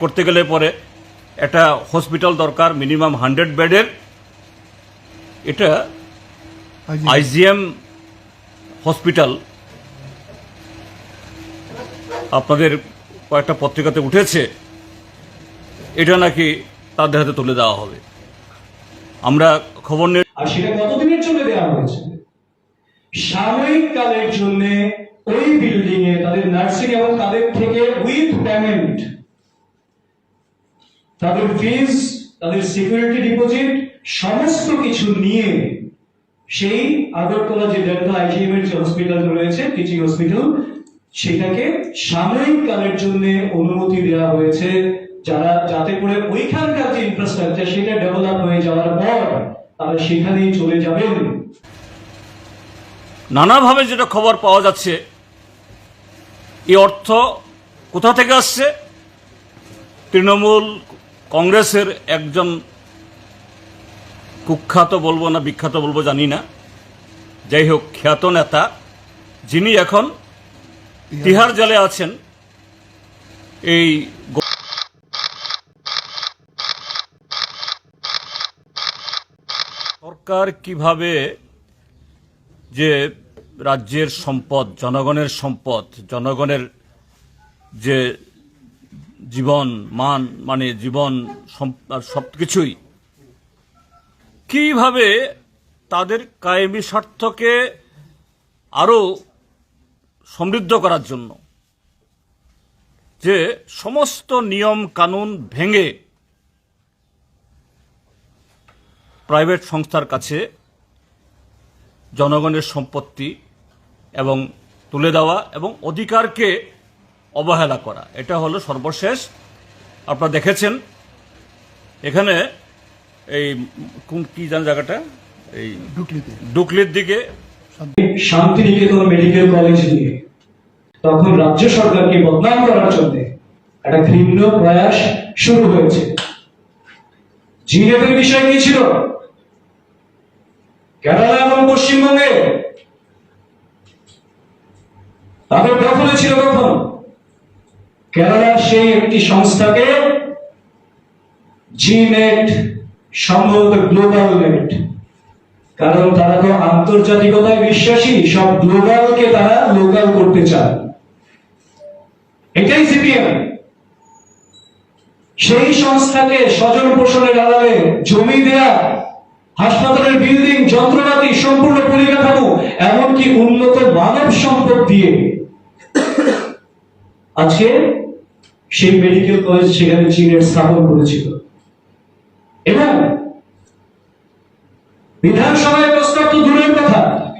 করতে গেলে পরে একটা হসপিটাল দরকার মিনিমাম হান্ড্রেড বেডের। এটা আইজিএম হসপিটাল আপনাদের কয়েকটা পত্রিকাতে উঠেছে। এটা নাকি তাদের হাতে তুলে দেওয়া হবে। আমরা খবর নিয়ে আর সেটা কতদিনের জন্য দেওয়া হয়েছে? সাময়িক কালের জন্য ওই বিল্ডিং এ তাদের নার্সিং এবং তাদের থেকে উইথ পেমেন্ট তাদের ফিজ তাদের সিকিউরিটি ডিপোজিট সমস্ত কিছু নিয়ে সেই আগরতলা যে ডেন্টাল আইজিএম এর যে হসপিটাল রয়েছে টিচিং হসপিটাল সেটাকে সাময়িক কালের জন্য অনুমতি দেওয়া হয়েছে যারা, যাতে করে ওইখানকার যে ইনফ্রাস্ট্রাকচার সেটা ডেভেলপ হয়ে যাওয়ার পর তারা সেখানেই চলে যাবেন। নানাভাবে যেটা খবর পাওয়া যাচ্ছে, এই অর্থ কোথা থেকে আসছে? তৃণমূল কংগ্রেসের একজন কুখ্যাত বলব না বিখ্যাত বলব জানি না। যাই হোক, খ্যাত নেতা, যিনি এখন তিহার জেলে আছেন, এই সরকার কীভাবে যে রাজ্যের সম্পদ, জনগণের সম্পদ, জনগণের যে জীবন, মান মানে জীবন সব কিছুই কীভাবে তাদের কায়েমি স্বার্থকে আরও সমৃদ্ধ করার জন্য? যে সমস্ত নিয়ম কানুন ভেঙে প্রাইভেট সংস্থার কাছে জনগণের সম্পত্তি এবং তুলে দেওয়া এবং অধিকারকে অবহেলা করা। এটা হলো সর্বশেষ। আপনারা দেখেছেন এখানে এই কোন কি জান জায়গাটা? এই ডুকলির দিকে। শান্তিনিকেতন মেডিকেল কলেজ নিয়ে। তখন রাজ্য সরকারকে বদনাম করার জন্য একটা ঘৃণ্য প্রয়াস শুরু হয়েছে। জিনেদের বিষয় কি ছিল? কেরালা এবং পশ্চিমবঙ্গে তাদের দখলে ছিল তখন কেরালার সেই একটি সংস্থাকে জি নেট সম্ভবত গ্লোবাল নেট কারণ তারা তো আন্তর্জাতিকতায় বিশ্বাসী, সব গ্লোবালকে তারা লোকাল করতে চায়। এটাই সিপিএম সেই সংস্থাকে স্বজন পোষণের আড়ালে জমি দেয়া, হাসপাতালের বিল্ডিং যন্ত্রপাতি সম্পূর্ণ পরিকাঠামো, এমনকি উন্নত মানব সম্পদ দিয়ে। আজকে সেই মেডিকেল কলেজ সেখানে চীনের স্থাপন করেছিল। এবং বিধানসভায় প্রস্তাব তো দূরের কথা।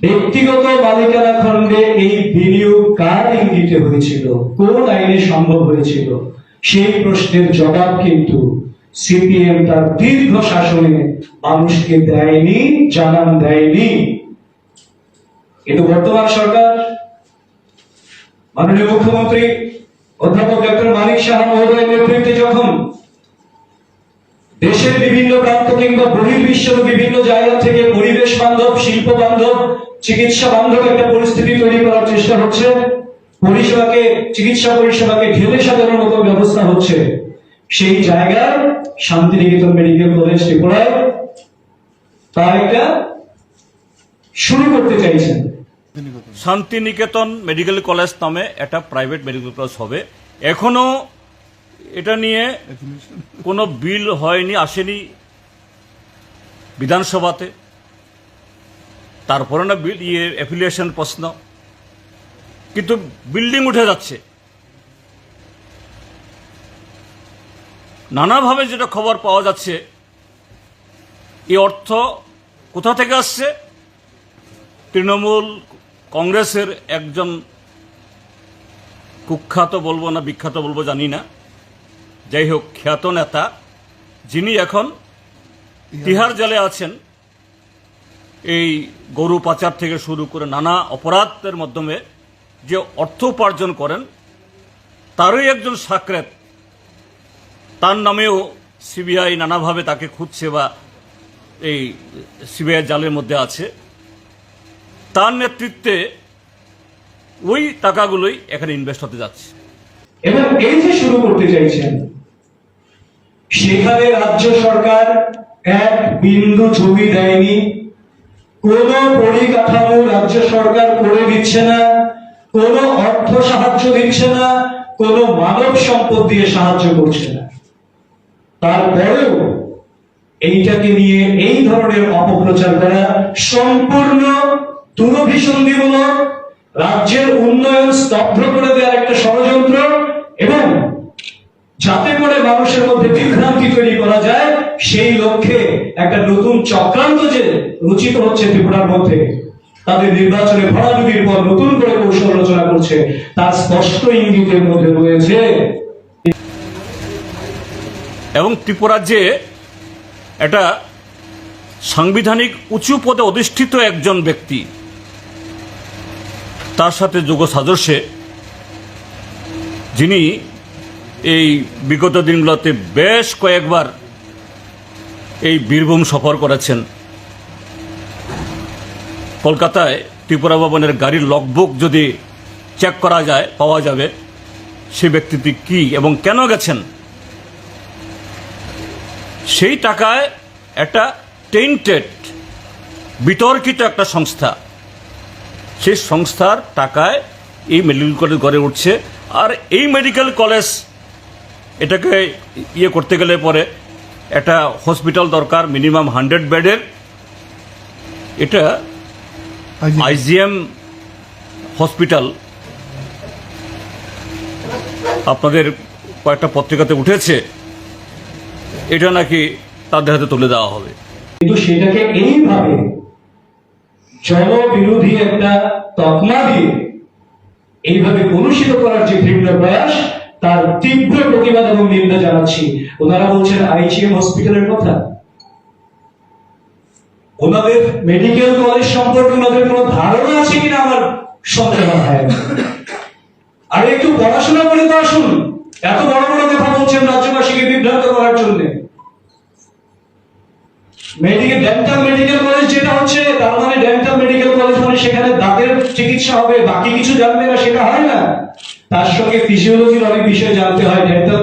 ব্যক্তিগত মালিকানা খণ্ডে এই বিনিয়োগ কার ইঙ্গিতে হয়েছিল? কোন আইনে সম্ভব হয়েছিল? সেই প্রশ্নের জবাব কিন্তু সিপিএম তার দীর্ঘ শাসনে মানুষকে দেয়নি, জানান দেয়নি। কিন্তু বর্তমান সরকার, মাননীয় মুখ্যমন্ত্রী অধ্যাপক ডক্টর মানিক সাহা মহোদয়ের নেতৃত্বে যখন দেশের বিভিন্ন প্রান্ত কিংবা বহির্বিশ্বের বিভিন্ন জায়গা থেকে পরিবেশ বান্ধব, শিল্প বান্ধব, চিকিৎসা বান্ধব একটা পরিস্থিতি তৈরি করার চেষ্টা হচ্ছে। পরিষেবাকে, চিকিৎসা পরিষেবাকে ঢেলে সাজানোর মতো ব্যবস্থা হচ্ছে। সেই জায়গায় শান্তিনিকেতন মেডিকেল কলেজ ত্রিপুরায় তার একটা শুরু করতে চাইছেন। শান্তিনিকেতন। মেডিকেল কলেজ নামে একটা প্রাইভেট মেডিকেল কলেজ হবে। এখনও এটা নিয়ে কোনো বিল হয়নি আসেনি বিধানসভাতে। তারপরে না বিল ইয়ে অ্যাফিলিয়েশন প্রশ্ন। কিন্তু বিল্ডিং উঠে যাচ্ছে। নানাভাবে যেটা খবর পাওয়া যাচ্ছে এই অর্থ কোথা থেকে আসছে? তৃণমূল কংগ্রেসের একজন কুখ্যাত বলব না বিখ্যাত বলব জানি না। যাই হোক, খ্যাত নেতা, যিনি এখন তিহার জেলে আছেন, এই গরু পাচার থেকে শুরু করে নানা অপরাধের মাধ্যমে যে অর্থ উপার্জন করেন, তারই একজন সাকরেত। তার নামেও সিবিআই নানাভাবে তাকে খুঁজছে বা এই সিবিআই জালের মধ্যে আছে। তার নেতৃত্বে ওই টাকাগুলোই এখানে ইনভেস্ট হতে যাচ্ছে। এবং এই যে শুরু করতে চাইছেন, সেখানে রাজ্য সরকার এক বিন্দু জমি দেয়নি। কোন পরিকাঠামো রাজ্য সরকার করে দিচ্ছে না, কোন অর্থ সাহায্য দিচ্ছে না, কোন মানব সম্পদ দিয়ে সাহায্য করছে না। তারপরেও এইটাকে নিয়ে এই ধরনের অপপ্রচার করা সম্পূর্ণ দুরভিসন্ধিমূলক রাজ্যের উন্নয়ন স্তব্ধ করে দেওয়ার একটা ষড়যন্ত্র এবং যাতে করে মানুষের মধ্যে বিভ্রান্তি তৈরি করা যায়, সেই লক্ষ্যে একটা নতুন চক্রান্ত যে রচিত হচ্ছে ত্রিপুরার মধ্যে। তাদের নির্বাচনে ভরাডুবির পর নতুন করে কৌশল রচনা করছে। তার স্পষ্ট ইঙ্গিতের মধ্যে রয়েছে এবং ত্রিপুরা যে একটা সাংবিধানিক উঁচু পদে অধিষ্ঠিত একজন ব্যক্তি তার সাথে যোগ সাদস্যে যিনি এই বিগত দিনগুলোতে বেশ কয়েকবার এই বীরভূম সফর করেছেন। কলকাতায় ত্রিপুরা ভবনের গাড়ির লগবুক যদি চেক করা যায়, পাওয়া যাবে, সে ব্যক্তিটি কি এবং কেন গেছেন? সেই টাকায় একটা টেন্টেড বিতর্কিত একটা সংস্থা সেই সংস্থার টাকায় এই মেডিকেল কলেজ গড়ে উঠছে। আর এই মেডিকেল কলেজ এটাকে ইয়ে করতে গেলে পরে একটা হসপিটাল দরকার মিনিমাম হান্ড্রেড বেডের। এটা আইজিএম হসপিটাল আপনাদের কয়েকটা পত্রিকাতে উঠেছে। এটা নাকি তাদের হাতে তুলে দেওয়া হবে। কিন্তু সেটাকে এইভাবে জনবিরোধী একটা তকমা দিয়ে এইভাবে কলুষিত করার যে ঘৃণ্য প্রয়াস, তার তীব্র প্রতিবাদ এবং নিন্দা জানাচ্ছি। ওনারা বলছেন আইজিএম হসপিটালের কথা। ওনাদের মেডিকেল কলেজ সম্পর্কে ওনাদের কোনো ধারণা আছে কিনা আমার সন্দেহ হয় আর একটু পড়াশোনা করে তো আসুন। এত বড় বড় কথা বলছেন রাজ্যবাসীকে বিভ্রান্ত করার জন্য। মেডিকেল ডেন্টাল মেডিকেল কলেজ যেটা হচ্ছে, তার মানে ডেন্টাল মেডিকেল কলেজ মানে সেখানে দাঁতের চিকিৎসা হবে, বাকি কিছু জানবে না, সেটা হয় না। তার সঙ্গে ফিজিওলজির অনেক বিষয় জানতে হয় ডেন্টাল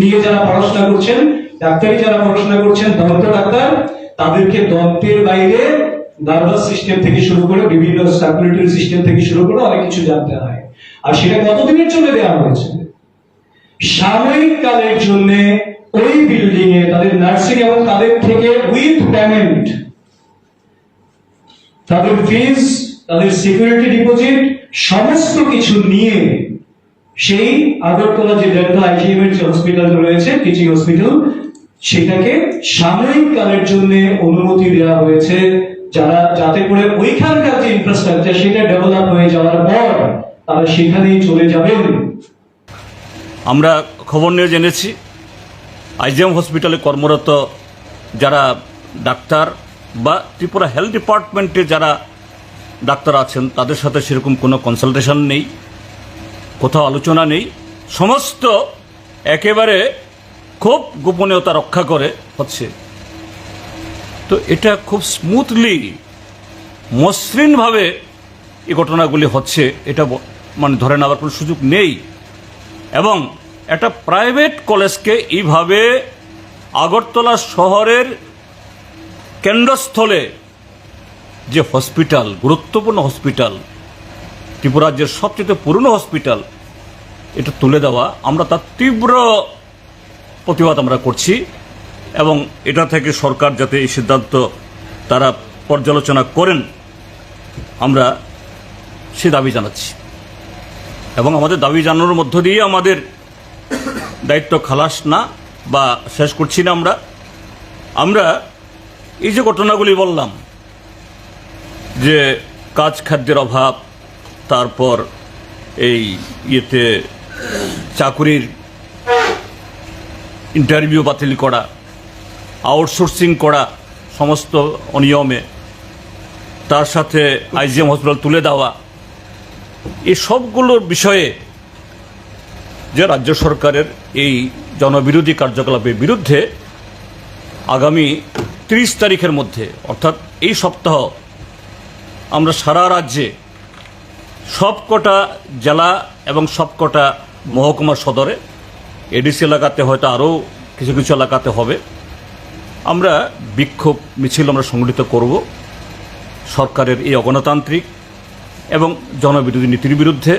নিয়ে যারা পড়াশোনা করছেন, ডাক্তারি যারা পড়াশোনা করছেন, দন্ত ডাক্তার, তাদেরকে দন্তের বাইরে নার্ভাস সিস্টেম থেকে শুরু করে বিভিন্ন সার্কুলেটরি সিস্টেম থেকে শুরু করে অনেক কিছু জানতে হয়। আর সেটা কতদিনের জন্য দেওয়া হয়েছে? সাময়িক কালের জন্য ওই বিল্ডিং এ তাদের নার্সিং এবং তাদের থেকে উইথ পেমেন্ট তাদের ফিজ তাদের সিকিউরিটি ডিপোজিট সমস্ত কিছু নিয়ে সেই আগরতলা যে ডেন্টাল আইজিএম এর যে হসপিটাল রয়েছে টিচিং হসপিটাল সেটাকে সাময়িক কালের জন্য অনুমতি দেওয়া হয়েছে যারা, যাতে করে ওইখানকার যে ইনফ্রাস্ট্রাকচার সেটা ডেভেলপ হয়ে যাওয়ার পর তারা সেখানেই চলে যাবেন। আমরা খবর নিয়ে জেনেছি। আইজিএম হসপিটালে কর্মরত যারা ডাক্তার বা ত্রিপুরা হেলথ ডিপার্টমেন্টে যারা ডাক্তার আছেন, তাদের সাথে সেরকম কোনো কনসালটেশন নেই, কোথাও আলোচনা নেই। সমস্ত একেবারে খুব গোপনীয়তা রক্ষা করে হচ্ছে। তো এটা খুব স্মুথলি মসৃণভাবে এই ঘটনাগুলি হচ্ছে, এটা মানে ধরে নেওয়ার কোনো সুযোগ নেই। এবং একটা প্রাইভেট কলেজকে এইভাবে আগরতলা শহরের কেন্দ্রস্থলে যে হসপিটাল গুরুত্বপূর্ণ হসপিটাল ত্রিপুরা রাজ্যের সবচেয়ে পুরনো হসপিটাল এটা তুলে দেওয়া, আমরা তার তীব্র প্রতিবাদ আমরা করছি এবং এটা থেকে সরকার যাতে এই সিদ্ধান্ত তারা পর্যালোচনা করেন, আমরা সে দাবি জানাচ্ছি। এবং আমাদের দাবি জানানোর মধ্য দিয়ে আমাদের দায়িত্ব খালাস না বা শেষ করছি না আমরা। আমরা এই যে ঘটনাগুলি বললাম, যে কাজ খাদ্যের অভাব, তারপর এই ইয়েতে চাকুরির ইন্টারভিউ বাতিল করা আউটসোর্সিং করা সমস্ত অনিয়মে, তার সাথে আইজিএম হসপিটাল তুলে দেওয়া, এই সবগুলোর বিষয়ে যে রাজ্য সরকারের এই জনবিরোধী কার্যকলাপের বিরুদ্ধে আগামী তিরিশ তারিখের মধ্যে, অর্থাৎ এই সপ্তাহ, আমরা সারা রাজ্যে সবকটা জেলা এবং সবকটা মহকুমা সদরে এডিসি এলাকাতে হয়তো আরও কিছু কিছু এলাকাতে হবে। আমরা বিক্ষোভ মিছিল আমরা সংগঠিত করব সরকারের এই অগণতান্ত্রিক এবং জনবিরোধী নীতির বিরুদ্ধে।